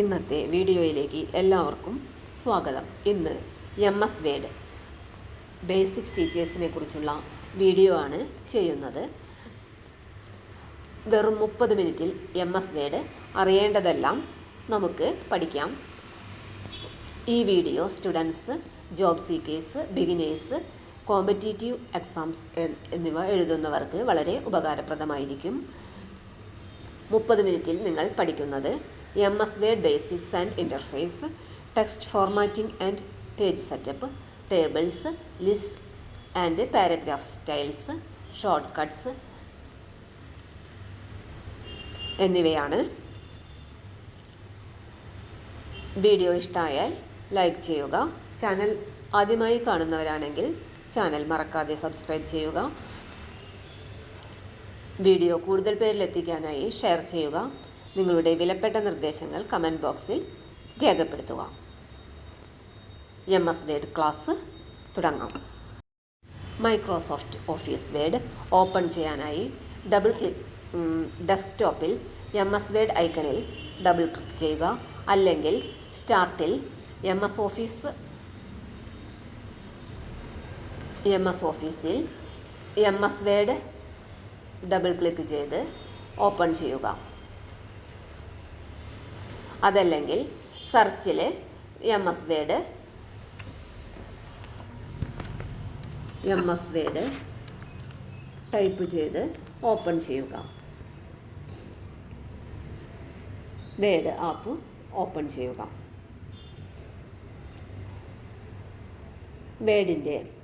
ഇന്നത്തെ വീഡിയോയിലേക്ക് എല്ലാവർക്കും സ്വാഗതം. ഇന്ന് എം എസ് വേഡ് ബേസിക് ഫീച്ചേഴ്സിനെ കുറിച്ചുള്ള വീഡിയോ ആണ് ചെയ്യുന്നത്. വെറും മുപ്പത് മിനിറ്റിൽ എം എസ് വേഡ് അറിയേണ്ടതെല്ലാം നമുക്ക് പഠിക്കാം. ഈ video students job seekers beginners competitive exams എന്നിവ എഴുതുന്നവർക്ക് വളരെ ഉപകാരപ്രദമായിരിക്കും. മുപ്പത് മിനിറ്റിൽ നിങ്ങൾ പഠിക്കുന്നത് M S Word basics and interface text formatting and page setup tables list and paragraph styles shortcuts എന്നിവയാണ്. വീഡിയോ ഇഷ്ടമായാൽ ലൈക്ക് ചെയ്യുക. ചാനൽ ആദ്യമായി കാണുന്നവരാണെങ്കിൽ ചാനൽ മറക്കാതെ സബ്സ്ക്രൈബ് ചെയ്യുക. വീഡിയോ കൂടുതൽ പേരിലെത്തിക്കാനായി ഷെയർ ചെയ്യുക. നിങ്ങളുടെ വിലപ്പെട്ട നിർദ്ദേശങ്ങൾ കമന്റ് ബോക്സിൽ രേഖപ്പെടുത്തുക. എം എസ് വേഡ് ക്ലാസ് തുടങ്ങാം. മൈക്രോസോഫ്റ്റ് ഓഫീസ് വേഡ് ഓപ്പൺ ചെയ്യാനായി ഡബിൾ ക്ലിക്ക് ഡെസ്ക്ടോപ്പിൽ എം എസ് വേഡ് ഐക്കണിൽ ഡബിൾ ക്ലിക്ക് ചെയ്യുക. അല്ലെങ്കിൽ സ്റ്റാർട്ടിൽ M S office M S ഓഫീസിൽ M S word double click ചെയ്ത് ഓപ്പൺ ചെയ്യുക. അതല്ലെങ്കിൽ സെർച്ചിൽ M S word M S word type ചെയ്ത് ഓപ്പൺ ചെയ്യുക. വേഡ് ആപ്പ് ഓപ്പൺ ചെയ്യുക. വേഡിന്റെ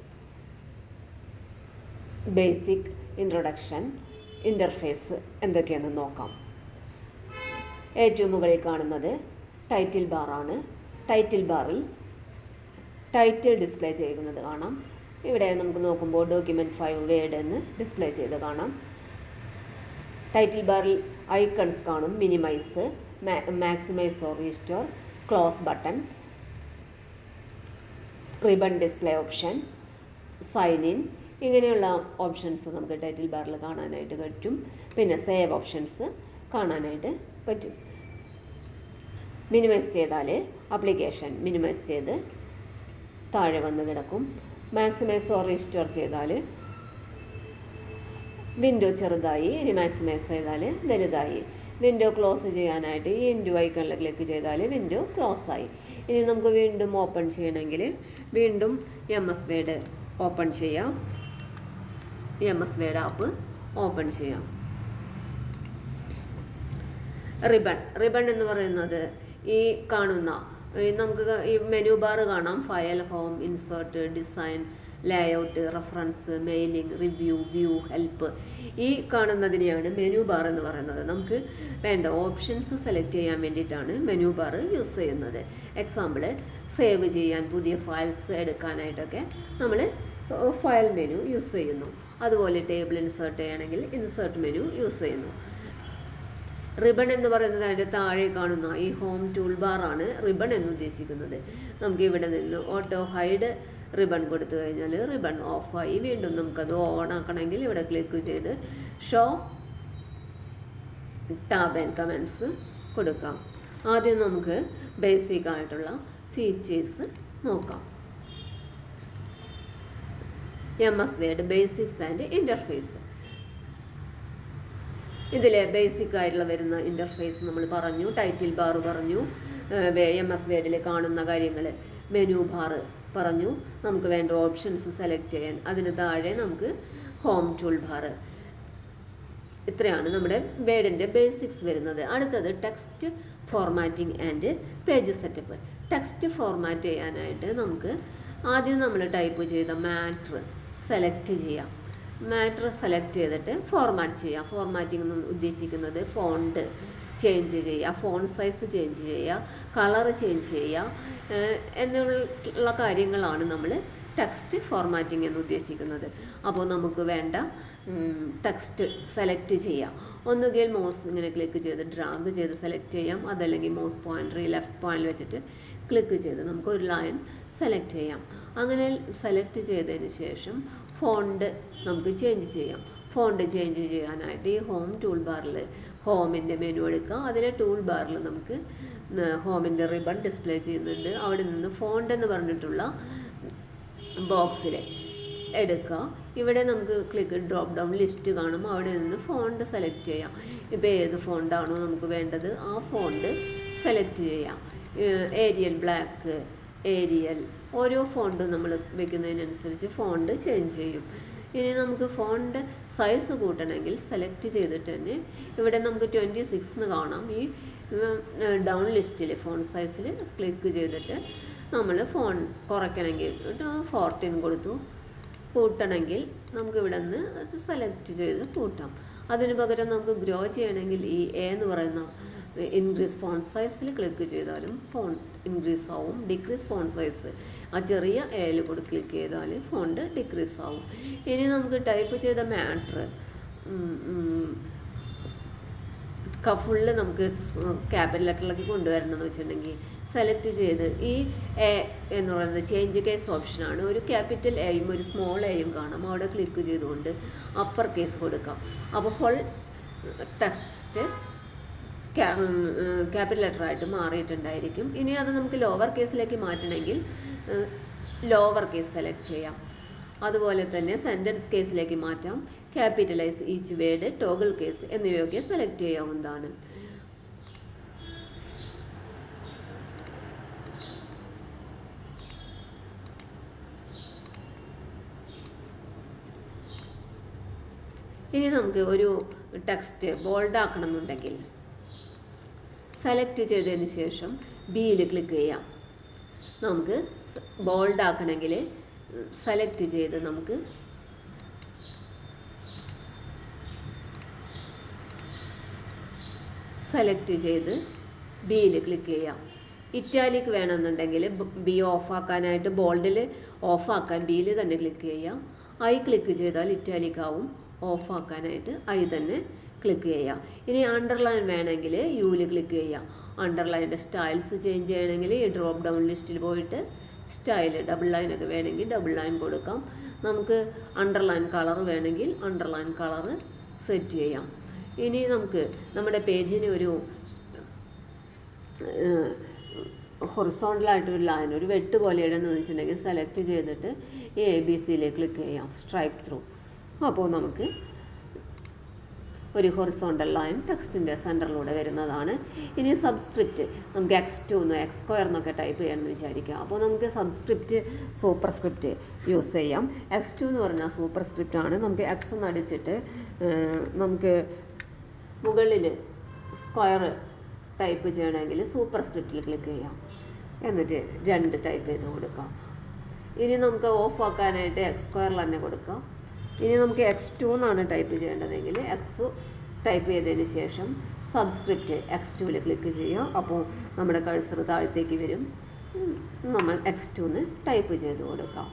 ബേസിക് ഇൻട്രൊഡക്ഷൻ ഇന്റർഫേസ് എന്തൊക്കെയെന്ന് നോക്കാം. ഏറ്റവും മുകളിൽ കാണുന്നത് ടൈറ്റിൽ ബാറാണ് ടൈറ്റിൽ ബാറിൽ ടൈറ്റിൽ ഡിസ്പ്ലേ ചെയ്യുന്നത് കാണാം. ഇവിടെ നമുക്ക് നോക്കുമ്പോൾ ഡോക്യുമെന്റ് ഫൈവ് വേഡ് എന്ന് ഡിസ്പ്ലേ ചെയ്ത് കാണാം. ടൈറ്റിൽ ബാറിൽ ഐക്കൺസ് കാണും. Minimise maximise or restore close button ribbon display option sign in ഇങ്ങനെയുള്ള ഓപ്ഷൻസ് നമുക്ക് ടൈറ്റിൽ ബാറിൽ കാണാനായിട്ട് പറ്റും. പിന്നെ സേവ് ഓപ്ഷൻസ് കാണാനായിട്ട് പറ്റും. മിനിമൈസ് ചെയ്താൽ അപ്ലിക്കേഷൻ മിനിമൈസ് ചെയ്ത് താഴെ വന്ന് കിടക്കും. മാക്സിമൈസ് ഓർ റീസ്റ്റോർ ചെയ്താൽ വിൻഡോ ചെറുതായി ഇനി മാക്സിമൈസ് ചെയ്താൽ വലുതായി. വിൻഡോ ക്ലോസ് ചെയ്യാനായിട്ട് ഈ ഇൻഡു ഐക്കണിൽ ക്ലിക്ക് ചെയ്താൽ വിൻഡോ ക്ലോസ് ആയി. ഇനി നമുക്ക് വീണ്ടും ഓപ്പൺ ചെയ്യണമെങ്കിൽ വീണ്ടും എം എസ് വേഡ് ഓപ്പൺ ചെയ്യാം. M S Word app open ചെയ്യാം. റിബൺ. റിബൺ എന്ന് പറയുന്നത് ഈ കാണുന്ന നമുക്ക് ഈ മെനു ബാർ കാണാം. File home insert design layout reference mailing review view help ഈ കാണുന്നതിനെയാണ് മെനു ബാർ എന്ന് പറയുന്നത്. നമുക്ക് വേണ്ട ഓപ്ഷൻസ് സെലക്ട് ചെയ്യാൻ വേണ്ടിയിട്ടാണ് മെനു ബാർ യൂസ് ചെയ്യുന്നത്. എക്സാമ്പിൾ സേവ് ചെയ്യാൻ പുതിയ ഫയൽസ് എടുക്കാനായിട്ടൊക്കെ നമ്മൾ ഫയൽ മെനു യൂസ് ചെയ്യുന്നു. അതുപോലെ ടേബിൾ ഇൻസേർട്ട് ചെയ്യണമെങ്കിൽ ഇൻസേർട്ട് മെനു യൂസ് ചെയ്യുന്നു. റിബൺ എന്ന് പറയുന്നത് അതിന്റെ താഴെ കാണുന്ന ഈ ഹോം ടൂൾ ബാർ ആണ് റിബൺ എന്ന് ഉദ്ദേശിക്കുന്നത്. നമുക്ക് ഇവിടെ നിന്ന് ഓട്ടോ ഹൈഡ് റിബൺ കൊടുത്തു കഴിഞ്ഞാൽ റിബൺ ഓഫായി വീണ്ടും നമുക്കത് ഓൺ ആക്കണമെങ്കിൽ ഇവിടെ ക്ലിക്ക് ചെയ്ത് ഷോ ടാബ് ആൻഡ് കമൻസ് കൊടുക്കാം. ആദ്യം നമുക്ക് ബേസിക് ആയിട്ടുള്ള ഫീച്ചേഴ്സ് നോക്കാം. M S Word basics and interface ഇതിൽ ബേസിക് ആയിട്ടുള്ള വരുന്ന ഇന്റർഫേസ് നമ്മൾ പറഞ്ഞു ടൈറ്റിൽ ബാർ പറഞ്ഞു എം എസ് വേഡിൽ കാണുന്ന കാര്യങ്ങൾ മെനു ബാർ പറഞ്ഞു. നമുക്ക് വേണ്ട ഓപ്ഷൻസ് സെലക്ട് ചെയ്യാൻ. അതിന് താഴെ നമുക്ക് ഹോം ടൂൾ ബാർ ഇത്രയാണ് നമ്മുടെ വേഡിന്റെ ബേസിക്സ് വരുന്നത്. അടുത്തത് text formatting and page setup text format ചെയ്യാനായിട്ട് നമുക്ക് ആദ്യം നമ്മൾ ടൈപ്പ് ചെയ്ത മാറ്റർ സെലക്ട് ചെയ്യാം. മാറ്റർ സെലക്ട് ചെയ്തിട്ട് ഫോർമാറ്റ് ചെയ്യുക ഫോർമാറ്റിംഗ് എന്ന് ഉദ്ദേശിക്കുന്നത് ഫോണ്ട് ചേഞ്ച് ചെയ്യുക ഫോൺ സൈസ് ചേഞ്ച് ചെയ്യുക കളർ ചേഞ്ച് ചെയ്യുക എന്നുള്ള കാര്യങ്ങളാണ് നമ്മൾ ടെക്സ്റ്റ് ഫോർമാറ്റിംഗ് എന്ന് ഉദ്ദേശിക്കുന്നത്. അപ്പോൾ നമുക്ക് വേണ്ട ടെക്സ്റ്റ് സെലക്ട് ചെയ്യാം. ഒന്നുകിൽ മൗസ് ഇങ്ങനെ ക്ലിക്ക് ചെയ്ത് ഡ്രാഗ് ചെയ്ത് സെലക്ട് ചെയ്യാം. അതല്ലെങ്കിൽ മൗസ് പോയിന്റർ ലെഫ്റ്റ് പോയിന്റ് വെച്ചിട്ട് ക്ലിക്ക് ചെയ്ത് നമുക്ക് ഒരു ലൈൻ സെലക്ട് ചെയ്യാം. അങ്ങനെ സെലക്ട് ചെയ്തതിന് ശേഷം ഫോണ്ട് നമുക്ക് ചേഞ്ച് ചെയ്യാം. ഫോണ്ട് ചേഞ്ച് ചെയ്യാനായിട്ട് ഈ ഹോം ടൂൾ ബാറിൽ ഹോമിന്റെ മെനു എടുക്കുക അതിലെ ടൂൾ ബാറിൽ നമുക്ക് ഹോമിന്റെ റിബൺ ഡിസ്പ്ലേ ചെയ്യുന്നുണ്ട്. അവിടെ നിന്ന് ഫോണ്ട് എന്ന് പറഞ്ഞിട്ടുള്ള ബോക്സിൽ എടുക്കുക ഇവിടെ നമുക്ക് ക്ലിക്ക് ഡ്രോപ്പ് ഡൗൺ ലിസ്റ്റ് കാണും. അവിടെ നിന്ന് ഫോണ്ട് സെലക്ട് ചെയ്യാം. ഇപ്പോൾ ഏത് ഫോണ്ടാണോ നമുക്ക് വേണ്ടത് ആ ഫോണ്ട് സെലക്ട് ചെയ്യാം. ഏരിയൽ ബ്ലാക്ക് ഏരിയൽ ഓരോ ഫോണ്ടും നമ്മൾ വെക്കുന്നതിനനുസരിച്ച് ഫോണ്ട് ചേഞ്ച് ചെയ്യും. ഇനി നമുക്ക് ഫോണ്ട് സൈസ് കൂട്ടണമെങ്കിൽ സെലക്ട് ചെയ്തിട്ട് തന്നെ ഇവിടെ നമുക്ക് ട്വന്റി സിക്സ് എന്ന് കാണാം. ഈ ഡൗൺ ലിസ്റ്റിൽ ഫോൺ സൈസിൽ ക്ലിക്ക് ചെയ്തിട്ട് നമ്മൾ ഫോൺ കുറയ്ക്കണമെങ്കിൽ ഫോർട്ടീൻ കൊടുത്തു. കൂട്ടണമെങ്കിൽ നമുക്ക് ഇവിടെ നിന്ന് സെലക്ട് ചെയ്ത് കൂട്ടാം. അതിന് പകരം നമുക്ക് ഗ്രോ ചെയ്യണമെങ്കിൽ ഈ എ എന്ന് പറയുന്ന ഇൻക്രീസ് ഫോൺ സൈസിൽ ക്ലിക്ക് ചെയ്താലും ഫോൺ ഇൻക്രീസ് ആവും. ഡിക്രീസ് ഫോൺ സൈസ് ആ ചെറിയ എയിൽ കൂടെ ക്ലിക്ക് ചെയ്താൽ ഫോണ്ട് ഡിക്രീസ് ആവും. ഇനി നമുക്ക് ടൈപ്പ് ചെയ്ത മാറ്റർ ഫുള്ള് നമുക്ക് ക്യാപിറ്റൽ ലെറ്ററിലേക്ക് കൊണ്ടുവരണം എന്ന് വെച്ചിട്ടുണ്ടെങ്കിൽ സെലക്ട് ചെയ്ത് ഈ എ എന്ന് പറയുന്നത് ചേഞ്ച് കേസ് ഓപ്ഷനാണ് ഒരു ക്യാപിറ്റൽ എയും ഒരു സ്മോൾ എയും കാണാം. അവിടെ ക്ലിക്ക് ചെയ്തുകൊണ്ട് അപ്പർ കേസ് കൊടുക്കാം. അപ്പോൾ ഫുൾ ടെക്സ്റ്റ് ക്യാപിറ്റൽ ലെറ്റർ ആയിട്ട് മാറിയിട്ടുണ്ടായിരിക്കും. ഇനി അത് നമുക്ക് ലോവർ കേസിലേക്ക് മാറ്റണമെങ്കിൽ ലോവർ കേസ് സെലക്ട് ചെയ്യാം. അതുപോലെ തന്നെ സെന്റൻസ് കേസിലേക്ക് മാറ്റാം. Capitalise each word toggle case എന്നിവയൊക്കെ സെലക്ട് ചെയ്യാവുന്നതാണ്. ഇനി നമുക്ക് ഒരു ടെക്സ്റ്റ് ബോൾഡ് എന്നുണ്ടെങ്കിൽ സെലക്ട് ചെയ്തതിന് ശേഷം ബിയിൽ ക്ലിക്ക് ചെയ്യാം. നമുക്ക് ബോൾഡ് ആക്കണമെങ്കിൽ സെലക്ട് ചെയ്ത് നമുക്ക് സെലക്ട് ചെയ്ത് ബിയിൽ ക്ലിക്ക് ചെയ്യാം. ഇറ്റാലിക് വേണമെന്നുണ്ടെങ്കിൽ ബി ഓഫാക്കാനായിട്ട് ബോൾഡിൽ ഓഫാക്കാൻ ബിയിൽ തന്നെ ക്ലിക്ക് ചെയ്യാം. ഐ ക്ലിക്ക് ചെയ്താൽ ഇറ്റാലിക് ആവും. ഓഫ് ആക്കാനായിട്ട് ഐ തന്നെ ക്ലിക്ക് ചെയ്യാം. ഇനി അണ്ടർലൈൻ വേണമെങ്കിൽ യുവിൽ ക്ലിക്ക് ചെയ്യാം. അണ്ടർലൈന്റെ സ്റ്റൈൽസ് ചേഞ്ച് ചെയ്യണമെങ്കിൽ ഈ ഡ്രോപ്പ് ഡൗൺ ലിസ്റ്റിൽ പോയിട്ട് സ്റ്റൈൽ ഡബിൾ ലൈൻ ഒക്കെ വേണമെങ്കിൽ ഡബിൾ ലൈൻ കൊടുക്കാം. നമുക്ക് അണ്ടർലൈൻ കളർ വേണമെങ്കിൽ അണ്ടർലൈൻ കളർ സെറ്റ് ചെയ്യാം. ഇനി നമുക്ക് നമ്മുടെ പേജിന് ഒരു ഹൊറിസോണ്ടലായിട്ട് ഒരു ലൈൻ ഒരു വെട്ട് പോലെ ഇടണമെന്ന് വെച്ചിട്ടുണ്ടെങ്കിൽ സെലക്ട് ചെയ്തിട്ട് എ ബി സിയിലേക്ക് ക്ലിക്ക് ചെയ്യാം. സ്ട്രൈപ്പ് ത്രൂ അപ്പോൾ നമുക്ക് ഒരു ഹൊറിസോണ്ടൽ ലൈൻ ടെക്സ്റ്റിന്റെ സെന്ററിലൂടെ വരുന്നതാണ്. ഇനി സബ്സ്ക്രിപ്റ്റ് നമുക്ക് എക്സ് ടു എന്നോ എക്സ് സ്ക്വയർ എന്നൊക്കെ ടൈപ്പ് ചെയ്യണമെന്ന് വിചാരിക്കാം. അപ്പോൾ നമുക്ക് സബ്സ്ക്രിപ്റ്റ് സൂപ്പർ സ്ക്രിപ്റ്റ് യൂസ് ചെയ്യാം. എക്സ് ടു എന്ന് പറഞ്ഞാൽ സൂപ്പർ സ്ക്രിപ്റ്റ് ആണ്. നമുക്ക് എക്സ് എന്ന് അടിച്ചിട്ട് നമുക്ക് മുകളിൽ സ്ക്വയർ ടൈപ്പ് ചെയ്യണമെങ്കിൽ സൂപ്പർ സ്ക്രിപ്റ്റിൽ ക്ലിക്ക് ചെയ്യാം. എന്നിട്ട് രണ്ട് ടൈപ്പ് ചെയ്ത് കൊടുക്കാം. ഇനി നമുക്ക് ഓഫ് ആക്കാനായിട്ട് എക്സ് സ്ക്വയറിൽ തന്നെ കൊടുക്കാം. ഇനി നമുക്ക് എക്സ് ടു എന്നാണ് ടൈപ്പ് ചെയ്യേണ്ടതെങ്കിൽ എക്സ് ടൈപ്പ് ചെയ്തതിന് ശേഷം സബ്സ്ക്രിപ്റ്റ് എക്സ് ടുവിൽ ക്ലിക്ക് ചെയ്യുക. അപ്പോൾ നമ്മുടെ കഴ്സർ താഴത്തേക്ക് വരും. നമ്മൾ എക്സ് ടുന്ന് ടൈപ്പ് ചെയ്ത് കൊടുക്കാം.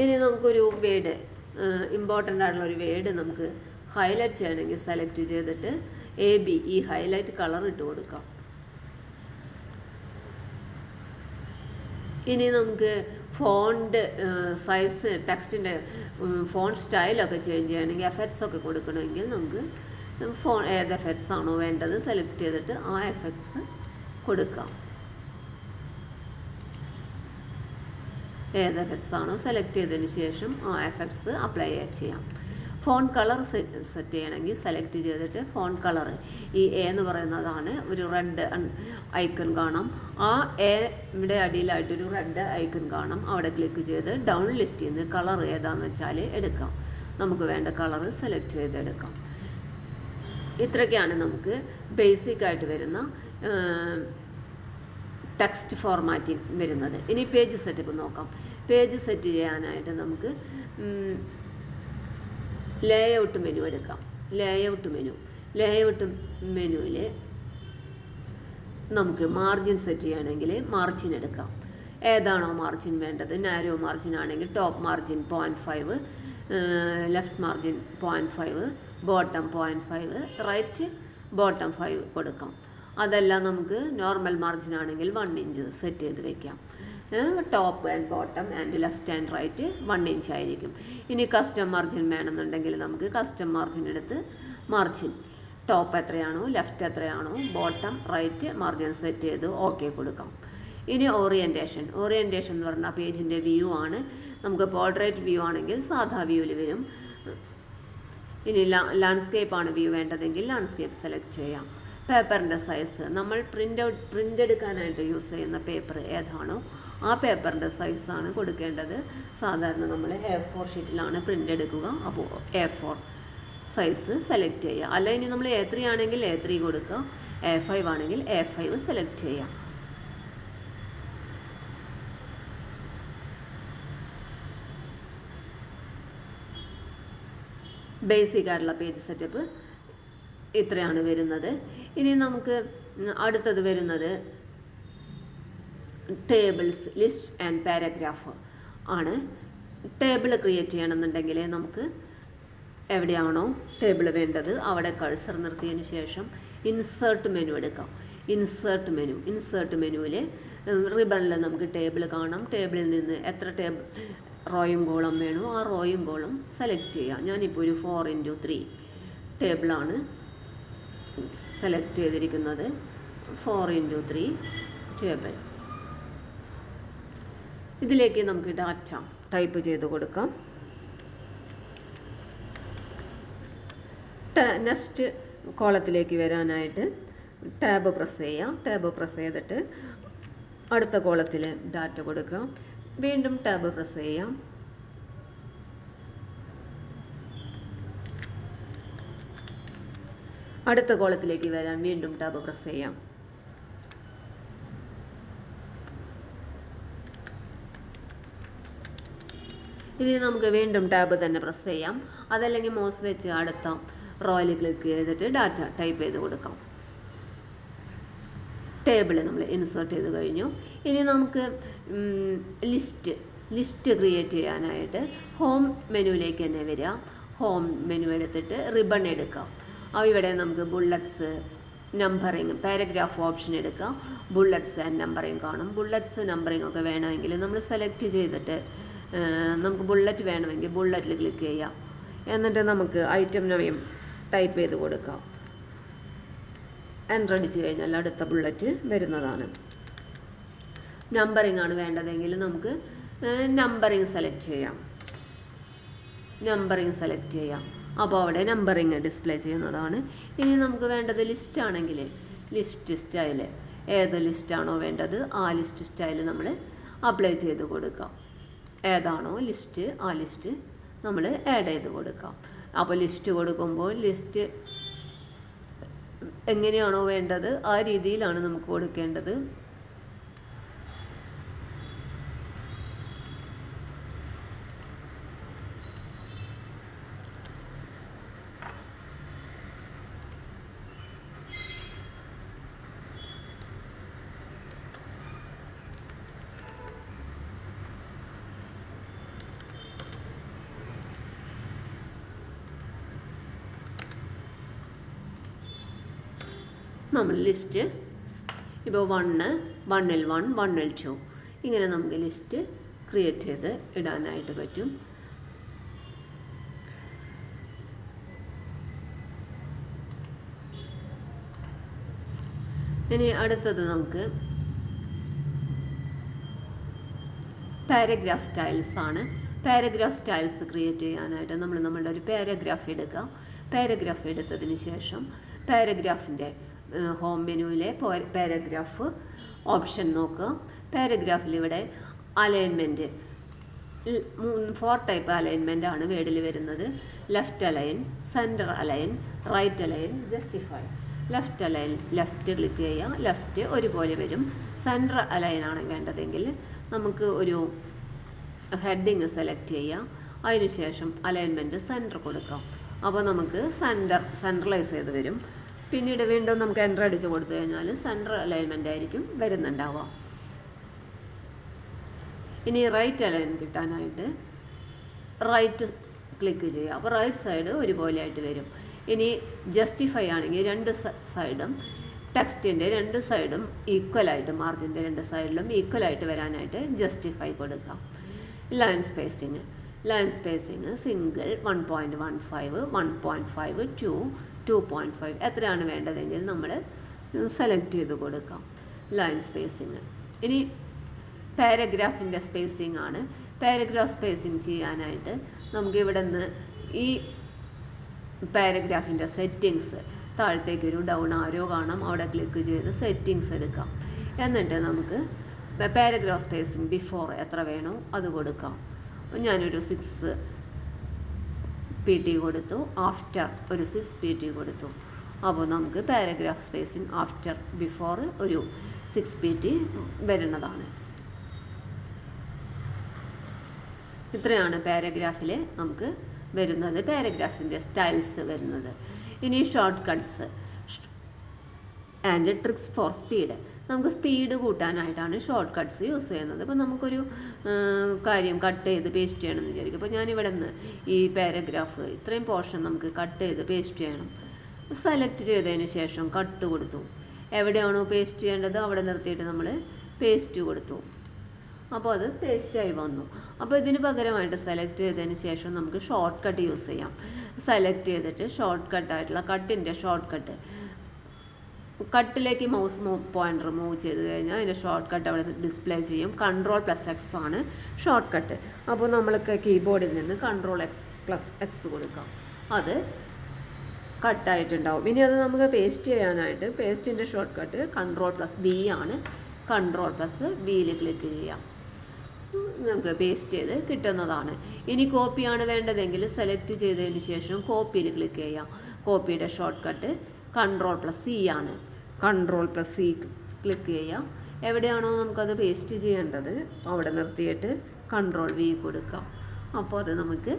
ഇനി നമുക്കൊരു വേഡ് ഇമ്പോർട്ടന്റ് ആയിട്ടുള്ള ഒരു വേഡ് നമുക്ക് ഹൈലൈറ്റ് ചെയ്യണമെങ്കിൽ സെലക്ട് ചെയ്തിട്ട് എ ബി ഈ ഹൈലൈറ്റ് കളർ ഇട്ട് കൊടുക്കാം. ഇനി നമുക്ക് ഫോണ്ട് സൈസ് ടെക്സ്റ്റിന്റെ ഫോൺ സ്റ്റൈലൊക്കെ ചേഞ്ച് ചെയ്യണമെങ്കിൽ എഫക്ട്സ് ഒക്കെ കൊടുക്കണമെങ്കിൽ നമുക്ക് ഫോൺ ഏത് എഫക്ട്സ് ആണോ വേണ്ടത് സെലക്ട് ചെയ്തിട്ട് ആ എഫക്ട്സ് കൊടുക്കാം. ഏത് എഫക്ട്സ് ആണോ സെലക്ട് ചെയ്തതിന് ശേഷം ആ എഫക്ട്സ് അപ്ലൈ ചെയ്യാം. ഫോൺ കളർ സെറ്റ് ചെയ്യണമെങ്കിൽ സെലക്ട് ചെയ്തിട്ട് ഫോൺ കളർ. ഈ എ എന്ന് പറയുന്നതാണ് ഒരു റെഡ് ഐക്കൺ കാണാം. ആ എ അടിയിലായിട്ട് ഒരു റെഡ് ഐക്കൺ കാണാം. അവിടെ ക്ലിക്ക് ചെയ്ത് ഡൗൺ ലിസ്റ്റിൽ നിന്ന് കളർ ഏതാണെന്ന് വെച്ചാൽ എടുക്കാം. നമുക്ക് വേണ്ട കളർ സെലക്ട് ചെയ്തെടുക്കാം ഇത്രയൊക്കെയാണ് നമുക്ക് ബേസിക് ആയിട്ട് വരുന്ന ടെക്സ്റ്റ് ഫോർമാറ്റിംഗ് വരുന്നത്. ഇനി പേജ് സെറ്റപ്പ് നോക്കാം. പേജ് സെറ്റ് ചെയ്യാനായിട്ട് നമുക്ക് ലേഔട്ട് മെനു എടുക്കാം. ലേഔട്ട് മെനു ലേഔട്ട് മെനുവിൽ നമുക്ക് മാർജിൻ സെറ്റ് ചെയ്യണമെങ്കിൽ മാർജിൻ എടുക്കാം. ഏതാണോ മാർജിൻ വേണ്ടത്? നാരോ മാർജിൻ ആണെങ്കിൽ top margin point five left margin point five bottom point five right bottom five കൊടുക്കാം. അതല്ല നമുക്ക് നോർമൽ മാർജിൻ ആണെങ്കിൽ വൺ ഇഞ്ച് സെറ്റ് ചെയ്ത് വെക്കാം. Top and bottom and left and right one inch ആയിരിക്കും. ഇനി കസ്റ്റം മാർജിൻ വേണമെന്നുണ്ടെങ്കിൽ നമുക്ക് കസ്റ്റം മാർജിൻ എടുത്ത് മാർജിൻ ടോപ്പ് എത്രയാണോ ലെഫ്റ്റ് എത്രയാണോ ബോട്ടം റൈറ്റ് മാർജിൻ സെറ്റ് ചെയ്ത് ഓക്കെ കൊടുക്കാം. ഇനി ഓറിയന്റേഷൻ ഓറിയന്റേഷൻ എന്ന് പറഞ്ഞാൽ പേജിന്റെ വ്യൂ ആണ്. നമുക്ക് പോർട്രേറ്റ് വ്യൂ ആണെങ്കിൽ സാധാ വ്യൂവിൽ വരും. ഇനി ലാൻഡ്സ്കേപ്പ് ആണ് വ്യൂ വേണ്ടതെങ്കിൽ ലാൻഡ്സ്കേപ്പ് സെലക്ട് ചെയ്യാം. പേപ്പറിന്റെ സൈസ് നമ്മൾ പ്രിന്റ് ഔട്ട് പ്രിന്റ് എടുക്കാനായിട്ട് യൂസ് ചെയ്യുന്ന പേപ്പർ ഏതാണോ ആ പേപ്പറിന്റെ സൈസാണ് കൊടുക്കേണ്ടത്. സാധാരണ നമ്മൾ എ ഫോർ ഷീറ്റിലാണ് പ്രിന്റ് എടുക്കുക. അപ്പോൾ എ ഫോർ സൈസ് സെലക്ട് ചെയ്യുക. അല്ല ഇനി നമ്മൾ എ ത്രീ ആണെങ്കിൽ എ ത്രീ കൊടുക്കുക. എ ഫൈവ് ആണെങ്കിൽ എ ഫൈവ് സെലക്ട് ചെയ്യുക. ബേസിക് ആയിട്ടുള്ള പേജ് സെറ്റപ്പ് ഇത്രയാണ് വരുന്നത്. ഇനി നമുക്ക് അടുത്തത് വരുന്നത് ടേബിൾസ് ലിസ്റ്റ് ആൻഡ് പാരഗ്രാഫ് ആണ്. ടേബിൾ ക്രിയേറ്റ് ചെയ്യണമെന്നുണ്ടെങ്കിൽ നമുക്ക് എവിടെയാണോ ടേബിൾ വേണ്ടത് അവിടെ കഴ്സർ നിർത്തിയതിന് ശേഷം ഇൻസേർട്ട് മെനു എടുക്കാം. ഇൻസേർട്ട് മെനു ഇൻസേർട്ട് മെനുവിൽ റിബണിൽ നമുക്ക് ടേബിൾ കാണാം. ടേബിളിൽ നിന്ന് എത്ര ടേബിൾ റോയും കോളം വേണോ ആ റോയും കോളം സെലക്ട് ചെയ്യാം. ഞാനിപ്പോൾ ഒരു ഫോർ ഇന്റു ത്രീ ടേബിളാണ് സെലക്ട് ചെയ്തിരിക്കുന്നത് ഫോർ ഇന്റു ത്രീ ടേബിൾ ഇതിലേക്ക് നമുക്ക് ഡാറ്റ ടൈപ്പ് ചെയ്ത് കൊടുക്കാം. നെക്സ്റ്റ് കോളത്തിലേക്ക് വരാനായിട്ട് ടാബ് പ്രസ് ചെയ്യാം. ടാബ് പ്രസ് ചെയ്തിട്ട് അടുത്ത കോളത്തിൽ ഡാറ്റ കൊടുക്കാം. വീണ്ടും ടാബ് പ്രസ് ചെയ്യാം. അടുത്ത കോളത്തിലേക്ക് വരാൻ വീണ്ടും ടാബ് പ്രസ് ചെയ്യാം. ഇനി നമുക്ക് വീണ്ടും ടാബ് തന്നെ പ്രസ് ചെയ്യാം. അതല്ലെങ്കിൽ മൗസ് വെച്ച് അടുത്ത റോയിൽ ക്ലിക്ക് ചെയ്തിട്ട് ഡാറ്റ ടൈപ്പ് ചെയ്ത് കൊടുക്കാം. ടേബിൾ നമ്മൾ ഇൻസേർട്ട് ചെയ്ത് കഴിഞ്ഞു. ഇനി നമുക്ക് ലിസ്റ്റ് ലിസ്റ്റ് ക്രിയേറ്റ് ചെയ്യാനായിട്ട് ഹോം മെനുവിലേക്ക് തന്നെ വരിക ഹോം മെനു എടുത്തിട്ട് റിബൺ എടുക്കാം. ഇവിടെ നമുക്ക് ബുള്ളറ്റ്സ് നമ്പറിങ് പാരഗ്രാഫ് ഓപ്ഷൻ എടുക്കാം. ബുള്ളറ്റ്സ് ആൻഡ് നമ്പറിങ് കാണും. ബുള്ളറ്റ്സ് നമ്പറിങ് ഒക്കെ വേണമെങ്കിൽ നമ്മൾ സെലക്ട് ചെയ്തിട്ട് നമുക്ക് ബുള്ളറ്റ് വേണമെങ്കിൽ ബുള്ളറ്റിൽ ക്ലിക്ക് ചെയ്യാം. എന്നിട്ട് നമുക്ക് ഐറ്റം നെയിം ടൈപ്പ് ചെയ്ത് കൊടുക്കാം. എന്റർ അടിച്ച് കഴിഞ്ഞാൽ അടുത്ത ബുള്ളറ്റ് വരുന്നതാണ്. നമ്പറിംഗ് ആണ് വേണ്ടതെങ്കിൽ നമുക്ക് നമ്പറിംഗ് സെലക്ട് ചെയ്യാം. നമ്പറിംഗ് സെലക്ട് ചെയ്യാം. അപ്പോൾ അവിടെ നമ്പറിങ് ഡിസ്പ്ലേ ചെയ്യുന്നതാണ്. ഇനി നമുക്ക് വേണ്ടത് ലിസ്റ്റ് ആണെങ്കിൽ ലിസ്റ്റ് സ്റ്റൈൽ ഏത് ലിസ്റ്റാണോ വേണ്ടത് ആ ലിസ്റ്റ് സ്റ്റൈൽ നമ്മൾ അപ്ലൈ ചെയ്ത് കൊടുക്കാം. ഏതാണോ ലിസ്റ്റ് ആ ലിസ്റ്റ് നമ്മൾ ആഡ് ചെയ്ത് കൊടുക്കാം. അപ്പോൾ ലിസ്റ്റ് കൊടുക്കുമ്പോൾ ലിസ്റ്റ് എങ്ങനെയാണോ വേണ്ടത് ആ രീതിയിലാണ് നമുക്ക് കൊടുക്കേണ്ടത് നമ്മൾ ലിസ്റ്റ് ഇപ്പോൾ വണ്ണ് വണ്ണിൽ വൺ വണ്ണിൽ ടു ഇങ്ങനെ നമുക്ക് ലിസ്റ്റ് ക്രിയേറ്റ് ചെയ്ത് ഇടാനായിട്ട് പറ്റും. ഇനി അടുത്തത് നമുക്ക് പാരഗ്രാഫ് സ്റ്റൈൽസ് ആണ്. പാരഗ്രാഫ് സ്റ്റൈൽസ് ക്രിയേറ്റ് ചെയ്യാനായിട്ട് നമ്മൾ നമ്മളുടെ ഒരു പാരഗ്രാഫ് എടുക്കുക പാരഗ്രാഫ് എടുത്തതിന് ശേഷം പാരഗ്രാഫിന്റെ ഹോം മെനുവിലെ പാരഗ്രാഫ് ഓപ്ഷൻ നോക്കുക പാരഗ്രാഫിൽ ഇവിടെ അലൈൻമെന്റ് ഫോർ ടൈപ്പ് അലൈൻമെന്റ് ആണ് വേർഡിൽ വരുന്നത്. Left align centre align right align justify left align left click ചെയ്യുക. ലെഫ്റ്റ് ഒരുപോലെ വരും. സെന്റർ അലൈൻ ആണ് വേണ്ടതെങ്കിൽ നമുക്ക് ഒരു ഹെഡിങ് സെലക്ട് ചെയ്യാം. അതിനുശേഷം അലൈൻമെന്റ് സെന്റർ കൊടുക്കാം. അപ്പോൾ നമുക്ക് സെന്റർ സെൻട്രലൈസ് ചെയ്ത് വരും. പിന്നീട് വീണ്ടും നമുക്ക് എന്റർ അടിച്ച് കൊടുത്തു കഴിഞ്ഞാൽ സെന്റർ അലൈൻമെന്റ് ആയിരിക്കും വരുന്നുണ്ടാവുക. ഇനി റൈറ്റ് അലൈൻ കിട്ടാനായിട്ട് റൈറ്റ് ക്ലിക്ക് ചെയ്യുക. അപ്പോൾ റൈറ്റ് സൈഡ് ഒരുപോലെ ആയിട്ട് വരും. ഇനി ജസ്റ്റിഫൈ ആണെങ്കിൽ രണ്ട് സൈഡും ടെക്സ്റ്റിന്റെ രണ്ട് സൈഡും ഈക്വലായിട്ട് മാർജിന്റെ രണ്ട് സൈഡിലും ഈക്വലായിട്ട് വരാനായിട്ട് ജസ്റ്റിഫൈ കൊടുക്കാം. Line spacing line spacing single one point one five one point five two two point five എത്രയാണ് വേണ്ടതെങ്കിൽ നമ്മൾ സെലക്ട് ചെയ്ത് കൊടുക്കാം. ലൈൻ സ്പേസിങ് ഇനി പാരഗ്രാഫിന്റെ സ്പേസിംഗ് ആണ്. പാരഗ്രാഫ് സ്പേസിങ് ചെയ്യാനായിട്ട് നമുക്ക് ഇവിടെ നിന്ന് ഈ പാരഗ്രാഫിന്റെ സെറ്റിങ്സ് താഴത്തേക്ക് ഒരു ഡൗൺ ആരോ കാണാം. അവിടെ ക്ലിക്ക് ചെയ്ത് സെറ്റിങ്സ് എടുക്കാം. എന്നിട്ട് നമുക്ക് പാരഗ്രാഫ് സ്പേസിങ് ബിഫോർ എത്ര വേണോ അത് കൊടുക്കാം. ഞാനൊരു സിക്സ് പി ടി കൊടുത്തു. ആഫ്റ്റർ ഒരു സിക്സ് പി ടി കൊടുത്തു. അപ്പോൾ നമുക്ക് പാരഗ്രാഫ് സ്പേസിങ് ആഫ്റ്റർ ബിഫോർ ഒരു സിക്സ് പി ടി വരുന്നതാണ്. ഇത്രയാണ് പാരഗ്രാഫിൽ നമുക്ക് വരുന്നത്. പാരഗ്രാഫിന്റെ സ്റ്റൈൽസ് വരുന്നത്. ഇനി shortcuts and tricks for speed നമുക്ക് സ്പീഡ് കൂട്ടാനായിട്ടാണ് ഷോർട്ട് കട്ട്സ് യൂസ് ചെയ്യുന്നത്. ഇപ്പോൾ നമുക്കൊരു കാര്യം കട്ട് ചെയ്ത് പേസ്റ്റ് ചെയ്യണം എന്ന് വിചാരിക്കും. അപ്പോൾ ഞാനിവിടെ നിന്ന് ഈ പാരഗ്രാഫ് ഇത്രയും പോർഷൻ നമുക്ക് കട്ട് ചെയ്ത് പേസ്റ്റ് ചെയ്യണം. സെലക്ട് ചെയ്തതിന് ശേഷം കട്ട് കൊടുത്തു. എവിടെയാണോ പേസ്റ്റ് ചെയ്യേണ്ടത് അവിടെ നിർത്തിയിട്ട് നമ്മൾ പേസ്റ്റ് കൊടുത്തു. അപ്പോൾ അത് പേസ്റ്റായി വന്നു. അപ്പോൾ ഇതിന് പകരമായിട്ട് സെലക്ട് ചെയ്തതിന് ശേഷം നമുക്ക് ഷോർട്ട് കട്ട് യൂസ് ചെയ്യാം. സെലക്ട് ചെയ്തിട്ട് ഷോർട്ട് കട്ടായിട്ടുള്ള കട്ടിന്റെ ഷോർട്ട് കട്ട് കട്ടിലേക്ക് മൗസ് പോയിന്റ് റിമൂവ് ചെയ്ത് കഴിഞ്ഞാൽ അതിന്റെ ഷോർട്ട് കട്ട് അവിടെ ഡിസ്പ്ലേ ചെയ്യും. കൺട്രോൾ പ്ലസ് എക്സ് ആണ് ഷോർട്ട് കട്ട് അപ്പോൾ നമ്മൾക്ക് കീബോർഡിൽ നിന്ന് കൺട്രോൾ എക്സ് പ്ലസ് എക്സ് കൊടുക്കാം. അത് കട്ടായിട്ടുണ്ടാവും ഇനി അത് നമുക്ക് പേസ്റ്റ് ചെയ്യാനായിട്ട് പേസ്റ്റിന്റെ shortcut control plus B ആണ്. കൺട്രോൾ പ്ലസ് ബിയിൽ ക്ലിക്ക് ചെയ്യാം നമുക്ക് പേസ്റ്റ് ചെയ്ത് കിട്ടുന്നതാണ്. ഇനി കോപ്പിയാണ് വേണ്ടതെങ്കിൽ സെലക്ട് ചെയ്തതിന് ശേഷം കോപ്പിയിൽ ക്ലിക്ക് ചെയ്യാം കോപ്പിയുടെ shortcut control plus C ആണ്. കൺട്രോൾ പ്ലസ് സി ക്ലിക്ക് ചെയ്യാം എവിടെയാണോ നമുക്കത് പേസ്റ്റ് ചെയ്യേണ്ടത് അവിടെ നിർത്തിയിട്ട് കൺട്രോൾ വി കൊടുക്കാം അപ്പോൾ അത് നമുക്ക്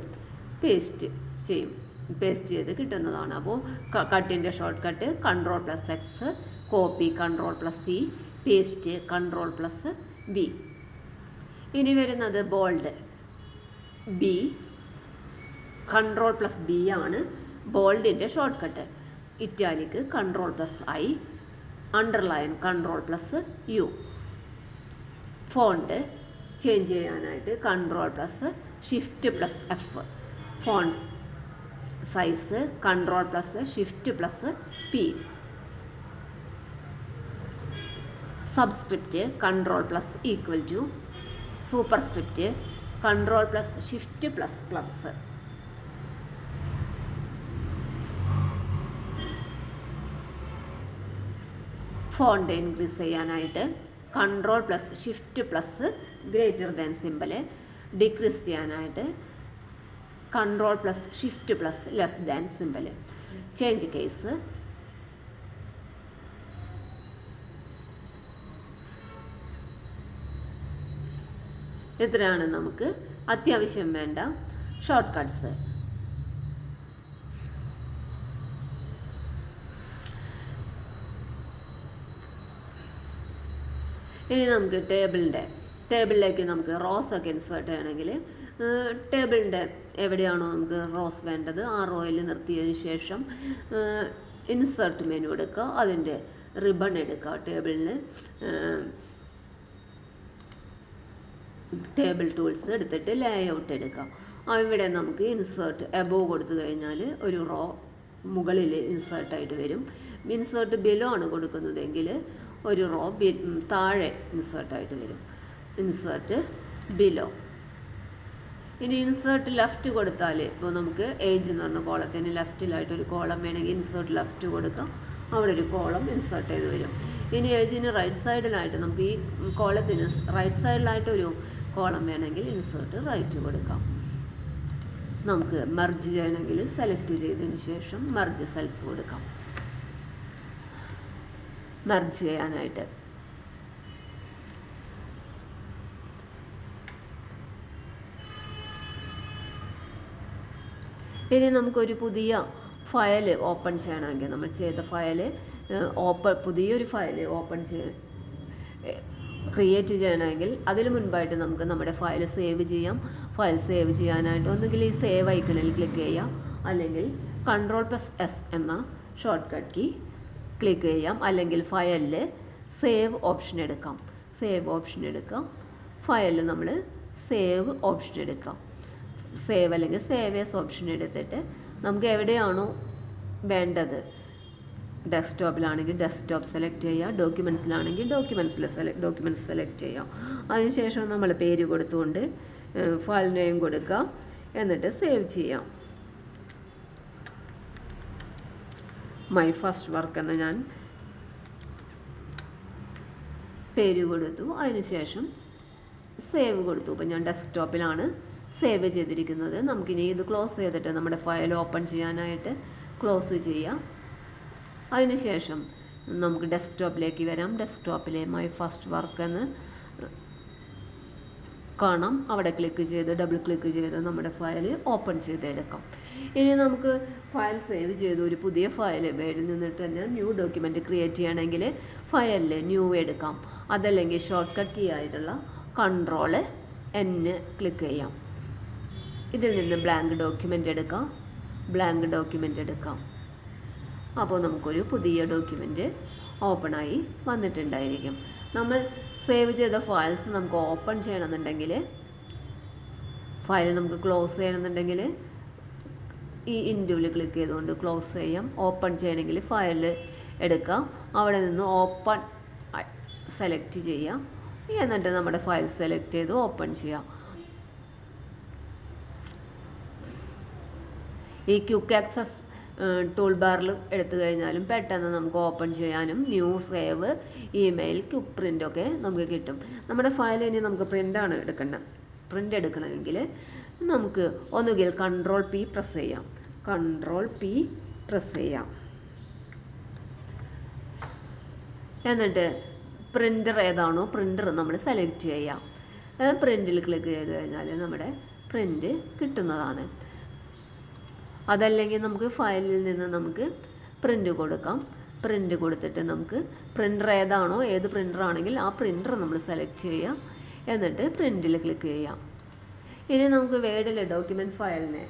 പേസ്റ്റ് ചെയ്യും. പേസ്റ്റ് ചെയ്ത് കിട്ടുന്നതാണ്. അപ്പോൾ കട്ടിന്റെ shortcut control plus X copy control plus C paste control plus B ഇനി വരുന്നത് bold B control plus B ആണ് ബോൾഡിന്റെ shortcut italic control plus I underline control plus U font change ചെയ്യാനായിട്ട് control plus shift plus F fonts size control plus shift plus P subscript control plus equal to superscript control plus shift plus plus font increase ചെയ്യാനായിട്ട് control plus shift plus greater than simple decrease ചെയ്യാനായിട്ട് control plus shift plus less than simple change case ഇത്രയാണ് നമുക്ക് അത്യാവശ്യം വേണ്ട short cuts ഇനി നമുക്ക് ടേബിളിന്റെ ടേബിളിലേക്ക് നമുക്ക് റോസ് ഒക്കെ ഇൻസേർട്ട് ചെയ്യണമെങ്കിൽ ടേബിളിന്റെ എവിടെയാണോ നമുക്ക് റോസ് വേണ്ടത് ആ റോയിൽ നിർത്തിയതിന് ശേഷം ഇൻസേർട്ട് മെനു എടുക്കുക അതിന്റെ റിബൺ എടുക്കുക ടേബിളിന് ടേബിൾ ടൂൾസ് എടുത്തിട്ട് ലേ ഔട്ട് എടുക്കാം അവിടെ നമുക്ക് ഇൻസേർട്ട് എബോ കൊടുത്തു കഴിഞ്ഞാൽ ഒരു റോ മുകളിൽ ഇൻസേർട്ടായിട്ട് വരും. ഇൻസേർട്ട് ബിലോ ആണ് കൊടുക്കുന്നതെങ്കിൽ ഒരു റോ താഴെ ഇൻസേർട്ടായിട്ട് വരും. ഇൻസേർട്ട് ബിലോ ഇനി ഇൻസേർട്ട് ലെഫ്റ്റ് കൊടുത്താൽ ഇപ്പോൾ നമുക്ക് ഏജ് എന്ന് പറഞ്ഞ കോളത്തിന് ലെഫ്റ്റിലായിട്ട് ഒരു കോളം വേണമെങ്കിൽ ഇൻസേർട്ട് ലെഫ്റ്റ് കൊടുക്കാം. അവിടെ ഒരു കോളം ഇൻസേർട്ട് ചെയ്ത് വരും. ഇനി ഏജിന് റൈറ്റ് സൈഡിലായിട്ട് നമുക്ക് ഈ കോളത്തിന് റൈറ്റ് സൈഡിലായിട്ട് ഒരു കോളം വേണമെങ്കിൽ ഇൻസേർട്ട് റൈറ്റ് കൊടുക്കാം. നമുക്ക് മെർജ് ചെയ്യണമെങ്കിൽ സെലക്ട് ചെയ്തതിന് ശേഷം മെർജ് സെൽസ് കൊടുക്കാം. മെർജ് ചെയ്യാനായിട്ട് ഇനി നമുക്കൊരു പുതിയ ഫയൽ ഓപ്പൺ ചെയ്യണമെങ്കിൽ നമ്മൾ ചെയ്ത ഫയൽ ഓപ്പൺ പുതിയൊരു ഫയൽ ഓപ്പൺ ചെയ്യ ക്രിയേറ്റ് ചെയ്യണമെങ്കിൽ അതിന് മുൻപായിട്ട് നമുക്ക് നമ്മുടെ ഫയൽ സേവ് ചെയ്യാം. ഫയൽ സേവ് ചെയ്യാനായിട്ട് ഒന്നുകിൽ ഈ സേവ് ഐക്കണിൽ ക്ലിക്ക് ചെയ്യാം അല്ലെങ്കിൽ കൺട്രോൾ പ്ലസ് എസ് എന്ന ഷോർട്ട് കട്ട് കീ ക്ലിക്ക് ചെയ്യാം. അല്ലെങ്കിൽ ഫയലിൽ സേവ് ഓപ്ഷൻ എടുക്കാം. സേവ് ഓപ്ഷൻ എടുക്കാം. ഫയലിൽ നമ്മൾ സേവ് ഓപ്ഷൻ എടുക്കാം. സേവ് അല്ലെങ്കിൽ സേവ് ആസ് ഓപ്ഷൻ എടുത്തിട്ട് നമുക്ക് എവിടെയാണോ വേണ്ടത്? ഡെസ്ക്ടോപ്പിലാണെങ്കിൽ ഡെസ്ക്ടോപ്പ് സെലക്ട് ചെയ്യുക ഡോക്യുമെൻസിലാണെങ്കിൽ ഡോക്യുമെൻസിൽ സെലക്ട് ഡോക്യുമെന്റ്സ് സെലക്ട് ചെയ്യുക അതിനുശേഷം നമ്മൾ പേര് കൊടുത്തുകൊണ്ട് ഫയൽ നെയിം കൊടുക്കുക എന്നിട്ട് സേവ് ചെയ്യാം. മൈ ഫസ്റ്റ് വർക്ക് എന്ന് ഞാൻ പേര് കൊടുത്തു. അതിനുശേഷം സേവ് കൊടുത്തു. ഇപ്പം ഞാൻ ഡെസ്ക്ടോപ്പിലാണ് സേവ് ചെയ്തിരിക്കുന്നത്. നമുക്കിനി ഇത് ക്ലോസ് ചെയ്തിട്ട് നമ്മുടെ ഫയൽ ഓപ്പൺ ചെയ്യാനായിട്ട് ക്ലോസ് ചെയ്യാം. അതിനുശേഷം നമുക്ക് ഡെസ്ക്ടോപ്പിലേക്ക് വരാം. ഡെസ്ക്ടോപ്പിലെ മൈ ഫസ്റ്റ് വർക്ക് എന്ന് കാണാം. അവിടെ ക്ലിക്ക് ചെയ്ത് ഡബിൾ ക്ലിക്ക് ചെയ്ത് നമ്മുടെ ഫയൽ ഓപ്പൺ ചെയ്തെടുക്കാം. ഇനി നമുക്ക് ഫയൽ സേവ് ചെയ്ത് ഒരു പുതിയ ഫയൽ വേഡിൽ നിന്നിട്ട് തന്നെ ന്യൂ ഡോക്യുമെന്റ് ക്രിയേറ്റ് ചെയ്യണമെങ്കിൽ ഫയലിൽ ന്യൂ എടുക്കാം. അതല്ലെങ്കിൽ ഷോർട്ട് കട്ട് കീ ആയിട്ടുള്ള കൺട്രോൾ എൻ ക്ലിക്ക് ചെയ്യാം. ഇതിൽ നിന്ന് ബ്ലാങ്ക് ഡോക്യുമെന്റ് എടുക്കാം. ബ്ലാങ്ക് ഡോക്യുമെന്റ് എടുക്കാം. അപ്പോൾ നമുക്കൊരു പുതിയ ഡോക്യുമെന്റ് ഓപ്പണായി വന്നിട്ടുണ്ടായിരിക്കും. നമ്മൾ സേവ് ചെയ്ത ഫയൽസ് നമുക്ക് ഓപ്പൺ ചെയ്യണമെന്നുണ്ടെങ്കിൽ ഫയൽ നമുക്ക് ക്ലോസ് ചെയ്യണമെന്നുണ്ടെങ്കിൽ ഈ ഇൻഡ്യൂവിൽ ക്ലിക്ക് ചെയ്തുകൊണ്ട് ക്ലോസ് ചെയ്യാം. ഓപ്പൺ ചെയ്യണമെങ്കിൽ ഫയൽ എടുക്കാം. അവിടെ നിന്ന് ഓപ്പൺ സെലക്ട് ചെയ്യാം. എന്നിട്ട് നമ്മുടെ ഫയൽ സെലക്ട് ചെയ്ത് ഓപ്പൺ ചെയ്യാം. ഈ ക്യുക്ക് ആക്സസ് ടൂൾ ബാറിൽ എടുത്തു കഴിഞ്ഞാലും പെട്ടെന്ന് നമുക്ക് ഓപ്പൺ ചെയ്യാനും new save email quick print ഒക്കെ നമുക്ക് കിട്ടും. നമ്മുടെ ഫയൽ ഇനി നമുക്ക് പ്രിന്റാണ് എടുക്കേണ്ടത് പ്രിന്റ് എടുക്കണമെങ്കിൽ നമുക്ക് ഒന്നുകിൽ കൺട്രോൾ പി പ്രസ് ചെയ്യാം. കൺട്രോൾ പി പ്രസ് ചെയ്യാം. എന്നിട്ട് പ്രിന്റർ ഏതാണോ പ്രിന്റർ നമ്മൾ സെലക്ട് ചെയ്യാം. പ്രിന്റിൽ ക്ലിക്ക് ചെയ്ത് കഴിഞ്ഞാൽ നമ്മുടെ പ്രിന്റ് കിട്ടുന്നതാണ്. അതല്ലെങ്കിൽ നമുക്ക് ഫയലിൽ നിന്ന് നമുക്ക് പ്രിന്റ് കൊടുക്കാം. പ്രിന്റ് കൊടുത്തിട്ട് നമുക്ക് പ്രിന്റർ ഏതാണോ ഏത് പ്രിന്റർ ആണെങ്കിൽ ആ പ്രിന്റർ നമ്മൾ സെലക്ട് ചെയ്യാം. എന്നിട്ട് പ്രിന്റിൽ ക്ലിക്ക് ചെയ്യാം. ഇനി നമുക്ക് വേർഡിലെ ഡോക്യുമെന്റ് ഫയലിനെ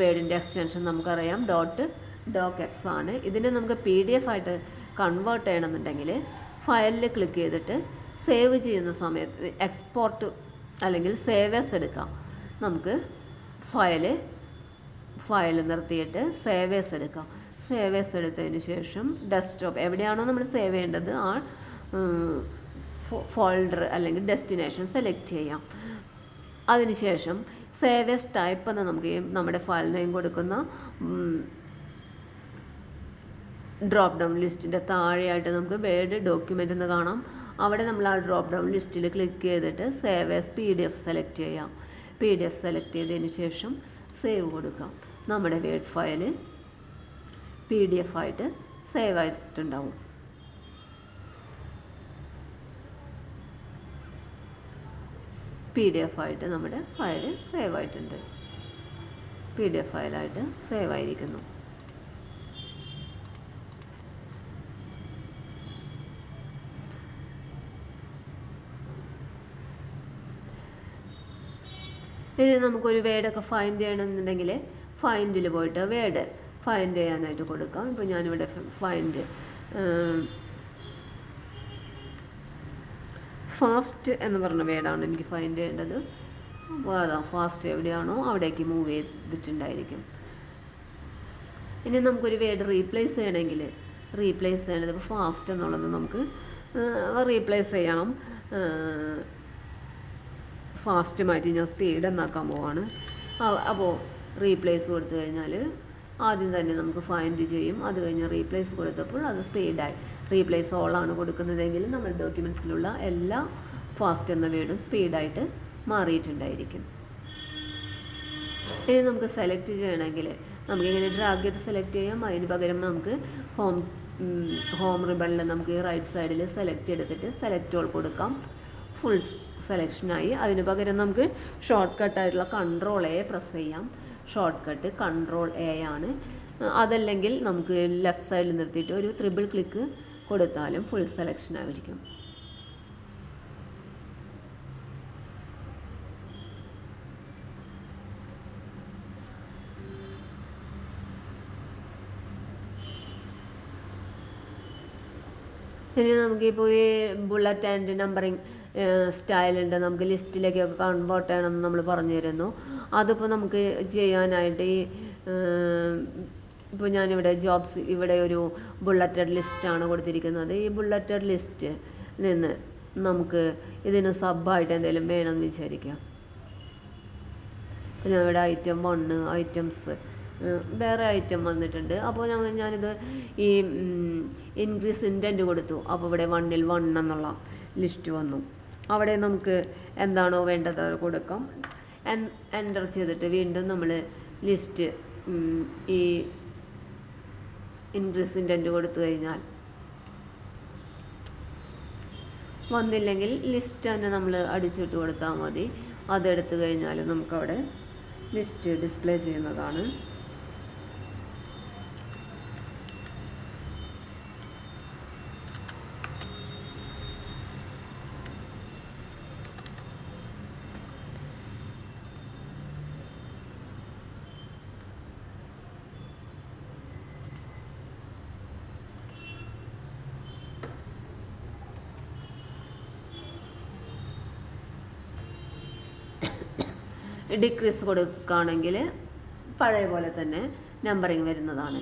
വേർഡിന്റെ എക്സ്റ്റൻഷൻ നമുക്കറിയാം. ഡോട്ട് ഡോക്ക് എക്സ് ആണ്. ഇതിനെ നമുക്ക് പി ഡി എഫ് ആയിട്ട് കൺവേർട്ട് ചെയ്യണമെന്നുണ്ടെങ്കിൽ ഫയലിൽ ക്ലിക്ക് ചെയ്തിട്ട് സേവ് ചെയ്യുന്ന സമയത്ത് എക്സ്പോർട്ട് അല്ലെങ്കിൽ സേവേഴ്സ് എടുക്കാം. നമുക്ക് ഫയൽ ഫയൽ നിർത്തിയിട്ട് സേവേഴ്സ് എടുക്കാം. സേവേഴ്സ് എടുത്തതിന് ശേഷം ഡെസ്ക്ടോപ്പ് എവിടെയാണോ നമ്മൾ സേവ് ചെയ്യേണ്ടത് ആ ഫോൾഡർ അല്ലെങ്കിൽ ഡെസ്റ്റിനേഷൻ സെലക്ട് ചെയ്യാം. അതിനുശേഷം എസ് ടൈപ്പ് എന്ന് നമുക്ക് നമ്മുടെ ഫയൽ നെയിം കൊടുക്കുന്ന ഡ്രോപ്പ് ഡൗൺ ലിസ്റ്റിന്റെ താഴെയായിട്ട് നമുക്ക് വേർഡ് ഡോക്യുമെന്റ് എന്ന് കാണാം. അവിടെ നമ്മൾ ആ ഡ്രോപ്പ് ഡൗൺ ലിസ്റ്റിൽ ക്ലിക്ക് ചെയ്തിട്ട് സേവേഴ്സ് പി ഡി എഫ് സെലക്ട് ചെയ്യാം. പി ഡി എഫ് സെലക്ട് ചെയ്തതിന് ശേഷം സേവ് കൊടുക്കാം. നമ്മുടെ Word file P D F ആയിട്ട് സേവ് ആയിട്ടുണ്ടാവും. പി ഡി എഫ് ആയിട്ട് നമ്മുടെ ഫയൽ സേവ് ആയിട്ടുണ്ട്. പി ഡി എഫ് ഫയലായിട്ട് സേവ് ആയിരിക്കുന്നു. ഇനി നമുക്കൊരു വേഡൊക്കെ ഫൈൻഡ് ചെയ്യണമെന്നുണ്ടെങ്കിൽ ഫൈൻഡിൽ പോയിട്ട് വേഡ് ഫൈൻഡ് ചെയ്യാനായിട്ട് കൊടുക്കാം. ഇപ്പോൾ ഞാനിവിടെ ഫൈൻഡ് ഫാസ്റ്റ് എന്ന് പറഞ്ഞ വേർഡാണ് എനിക്ക് ഫൈൻഡ് ചെയ്യേണ്ടത്. അപ്പോൾ അതാ ഫാസ്റ്റ് എവിടെയാണോ അവിടേക്ക് മൂവ് ചെയ്തിട്ടുണ്ടായിരിക്കും. ഇനി നമുക്കൊരു വേർഡ് റീപ്ലേസ് ചെയ്യണമെങ്കിൽ റീപ്ലേസ് ചെയ്യണത് ഇപ്പോൾ ഫാസ്റ്റ് എന്നുള്ളത് നമുക്ക് റീപ്ലേസ് ചെയ്യണം. ഫാസ്റ്റ് മാറ്റി ഞാൻ സ്പീഡ് എന്നാക്കാൻ പോവാണ്. അപ്പോൾ റീപ്ലേസ് കൊടുത്തു കഴിഞ്ഞാൽ ആദ്യം തന്നെ നമുക്ക് ഫൈൻഡ് ചെയ്യും. അത് കഴിഞ്ഞ് റീപ്ലേസ് കൊടുത്തപ്പോൾ അത് സ്പീഡായി റീപ്ലേസ് ഓളാണ് കൊടുക്കുന്നതെങ്കിൽ നമ്മുടെ ഡോക്യുമെൻസിലുള്ള എല്ലാ ഫാസ്റ്റ് എന്ന വേർഡും സ്പീഡായിട്ട് മാറിയിട്ടുണ്ടായിരിക്കും. ഇനി നമുക്ക് സെലക്ട് ചെയ്യണമെങ്കിൽ നമുക്ക് ഇങ്ങനെ ഡ്രാഗ് ചെയ്ത് സെലക്ട് ചെയ്യാം. അതിന് പകരം നമുക്ക് ഹോം ഹോം റിബണിൽ നമുക്ക് റൈറ്റ് സൈഡിൽ സെലക്ട് എടുത്തിട്ട് സെലക്ട് ഓൾ കൊടുക്കാം. ഫുൾ സെലക്ഷനായി അതിന് പകരം നമുക്ക് ഷോർട്ട് കട്ടായിട്ടുള്ള കൺട്രോൾ എ പ്രസ് ചെയ്യാം. ഷോർട്ട് കട്ട് കൺട്രോൾ എ ആണ്. അതല്ലെങ്കിൽ നമുക്ക് ലെഫ്റ്റ് സൈഡിൽ നിർത്തിയിട്ട് ഒരു ത്രിബിൾ ക്ലിക്ക് കൊടുത്താലും ഫുൾ സെലക്ഷൻ ആയിരിക്കും. ഇനി നമുക്കിപ്പോൾ ഈ ബുള്ളറ്റ് ആൻഡ് നമ്പറിങ് സ്റ്റൈലുണ്ട്. നമുക്ക് ലിസ്റ്റിലേക്കൊക്കെ കൺവേർട്ട് ചെയ്യണമെന്ന് നമ്മൾ പറഞ്ഞു തരുന്നു. അതിപ്പോൾ നമുക്ക് ചെയ്യാനായിട്ട് ഈ ഇപ്പോൾ ഞാനിവിടെ ജോബ്സ് ഇവിടെ ഒരു ബുള്ളറ്റഡ് ലിസ്റ്റാണ് കൊടുത്തിരിക്കുന്നത്. ഈ ബുള്ളറ്റഡ് ലിസ്റ്റ് നിന്ന് നമുക്ക് ഇതിന് സബ്ബായിട്ട് എന്തെങ്കിലും വേണമെന്ന് വിചാരിക്കാം. ഇപ്പോൾ ഞാൻ ഇവിടെ ഐറ്റം വണ്ണ് ഐറ്റംസ് വേറെ ഐറ്റം വന്നിട്ടുണ്ട്. അപ്പോൾ ഞങ്ങൾ ഞാനിത് ഈ ഇൻക്രീസ് ഇന്റന്റ് കൊടുത്തു. അപ്പോൾ ഇവിടെ വണ്ണിൽ വൺ എന്നുള്ള ലിസ്റ്റ് വന്നു. അവിടെ നമുക്ക് എന്താണോ വേണ്ടത് അത് കൊടുക്കാം. എന്റർ ചെയ്തിട്ട് വീണ്ടും നമ്മൾ ലിസ്റ്റ് ഈ ഇൻക്രീസ് ഇന്റന്റ് കൊടുത്തു കഴിഞ്ഞാൽ. വന്നില്ലെങ്കിൽ ലിസ്റ്റ് തന്നെ നമ്മൾ അടിച്ചിട്ട് കൊടുത്താൽ മതി. അതെടുത്തു കഴിഞ്ഞാൽ നമുക്കവിടെ ലിസ്റ്റ് ഡിസ്പ്ലേ ചെയ്യുന്നതാണ്. ഡിക്രീസ് കൊടുക്കുകയാണെങ്കിൽ പഴയ പോലെ തന്നെ നമ്പറിങ് വരുന്നതാണ്.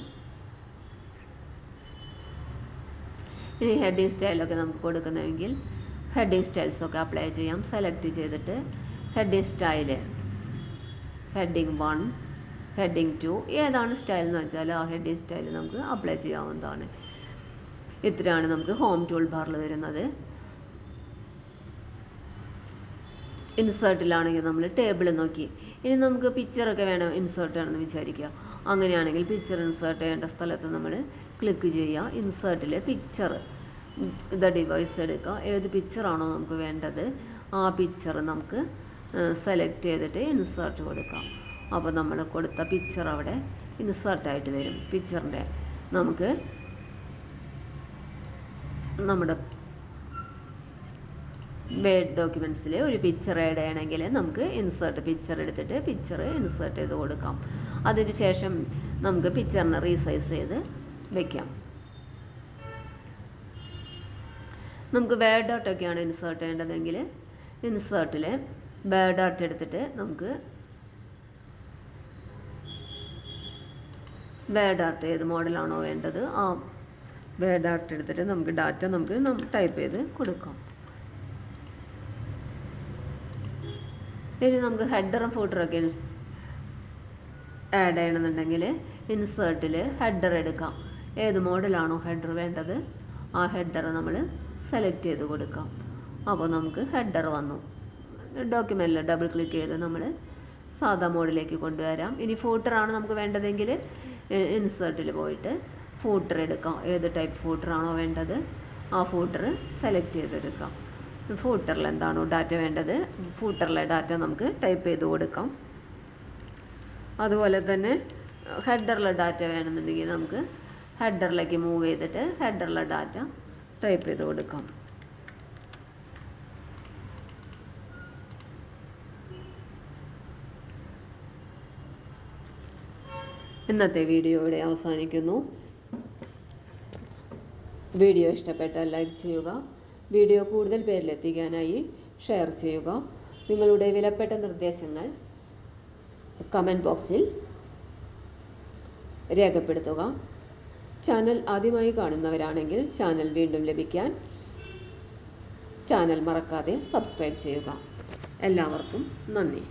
ഇനി ഹെഡിങ് സ്റ്റൈലൊക്കെ നമുക്ക് കൊടുക്കുന്നതെങ്കിൽ ഹെഡിങ് സ്റ്റൈൽസൊക്കെ അപ്ലൈ ചെയ്യാം. സെലക്ട് ചെയ്തിട്ട് heading style heading one heading two ഏതാണ് സ്റ്റൈൽ എന്ന് വെച്ചാൽ ആ ഹെഡിങ് സ്റ്റൈൽ നമുക്ക് അപ്ലൈ ചെയ്യാവുന്നതാണ്. ഇത്രയാണ് നമുക്ക് ഹോം ടൂൾ ബാറിൽ വരുന്നത്. ഇൻസേർട്ടിലാണെങ്കിൽ നമ്മൾ ടേബിൾ നോക്കി. ഇനി നമുക്ക് പിക്ചറൊക്കെ വേണം ഇൻസേർട്ട് ആണെന്ന് വിചാരിക്കുക. അങ്ങനെയാണെങ്കിൽ പിക്ചർ ഇൻസേർട്ട് ചെയ്യേണ്ട സ്ഥലത്ത് നമ്മൾ ക്ലിക്ക് ചെയ്യുക. ഇൻസേർട്ടിൽ പിക്ചർ ദ ഡിവൈസ് എടുക്കുക. ഏത് പിക്ചറാണോ നമുക്ക് വേണ്ടത് ആ പിക്ചർ നമുക്ക് സെലക്ട് ചെയ്തിട്ട് ഇൻസേർട്ട് കൊടുക്കാം. അപ്പോൾ നമ്മൾ കൊടുത്ത പിക്ചർ അവിടെ ഇൻസേർട്ടായിട്ട് വരും. പിക്ചറിന്റെ നമുക്ക് നമ്മുടെ വേഡ് ഡോക്യുമെന്റ്സിൽ ഒരു പിക്ചർ ആഡ് ചെയ്യണമെങ്കിൽ നമുക്ക് ഇൻസേർട്ട് പിക്ചർ എടുത്തിട്ട് പിക്ചർ ഇൻസേർട്ട് ചെയ്ത് കൊടുക്കാം. അതിന് ശേഷം നമുക്ക് പിക്ചറിനെ റീസൈസ് ചെയ്ത് വെക്കാം. നമുക്ക് വേഡ് ഡോട്ടൊക്കെയാണ് ഇൻസേർട്ട് ചെയ്യേണ്ടതെങ്കിൽ ഇൻസേർട്ടിൽ വേഡ് ഡോട്ട് എടുത്തിട്ട് നമുക്ക് വേഡ് ആർട്ട് ഏത് മോഡലാണോ വേണ്ടത് ആ വേഡ് ആർട്ട് എടുത്തിട്ട് നമുക്ക് ഡാറ്റ നമുക്ക് ടൈപ്പ് ചെയ്ത് കൊടുക്കാം. ഇനി നമുക്ക് ഹെഡറും ഫൂട്ടറും ഒക്കെ ആഡ് ചെയ്യണമെന്നുണ്ടെങ്കിൽ ഇൻസേർട്ടിൽ ഹെഡർ എടുക്കാം. ഏത് മോഡലാണോ ഹെഡർ വേണ്ടത് ആ ഹെഡർ നമ്മൾ സെലക്ട് ചെയ്ത് കൊടുക്കാം. അപ്പോൾ നമുക്ക് ഹെഡർ വന്നു. ഡോക്യുമെന്റിൽ ഡബിൾ ക്ലിക്ക് ചെയ്ത് നമ്മൾ സാധാ മോഡിലേക്ക് കൊണ്ടുവരാം. ഇനി ഫൂട്ടറാണ് നമുക്ക് വേണ്ടതെങ്കിൽ ഇൻസേർട്ടിൽ പോയിട്ട് ഫൂട്ടർ എടുക്കാം. ഏത് ടൈപ്പ് ഫൂട്ടറാണോ വേണ്ടത് ആ ഫൂട്ടർ സെലക്ട് ചെയ്തെടുക്കാം. ഫൂട്ടറിൽ എന്താണോ ഡാറ്റ വേണ്ടത് ഫൂട്ടറിലെ ഡാറ്റ നമുക്ക് ടൈപ്പ് ചെയ്ത് കൊടുക്കാം. അതുപോലെ തന്നെ ഹെഡറിലെ ഡാറ്റ വേണമെന്നുണ്ടെങ്കിൽ നമുക്ക് ഹെഡറിലേക്ക് മൂവ് ചെയ്തിട്ട് ഹെഡറിലെ ഡാറ്റ ടൈപ്പ് ചെയ്ത് കൊടുക്കാം. ഇന്നത്തെ വീഡിയോ ഇവിടെ അവസാനിക്കുന്നു. വീഡിയോ ഇഷ്ടപ്പെട്ടാൽ ലൈക്ക് ചെയ്യുക. വീഡിയോ കൂടുതൽ പേരിലെത്തിക്കാനായി ഷെയർ ചെയ്യുക. നിങ്ങളുടെ വിലപ്പെട്ട നിർദ്ദേശങ്ങൾ കമന്റ് ബോക്സിൽ രേഖപ്പെടുത്തുക. ചാനൽ ആദ്യമായി കാണുന്നവരാണെങ്കിൽ ചാനൽ വീണ്ടും ലഭിക്കാൻ ചാനൽ മറക്കാതെ സബ്സ്ക്രൈബ് ചെയ്യുക. എല്ലാവർക്കും നന്ദി.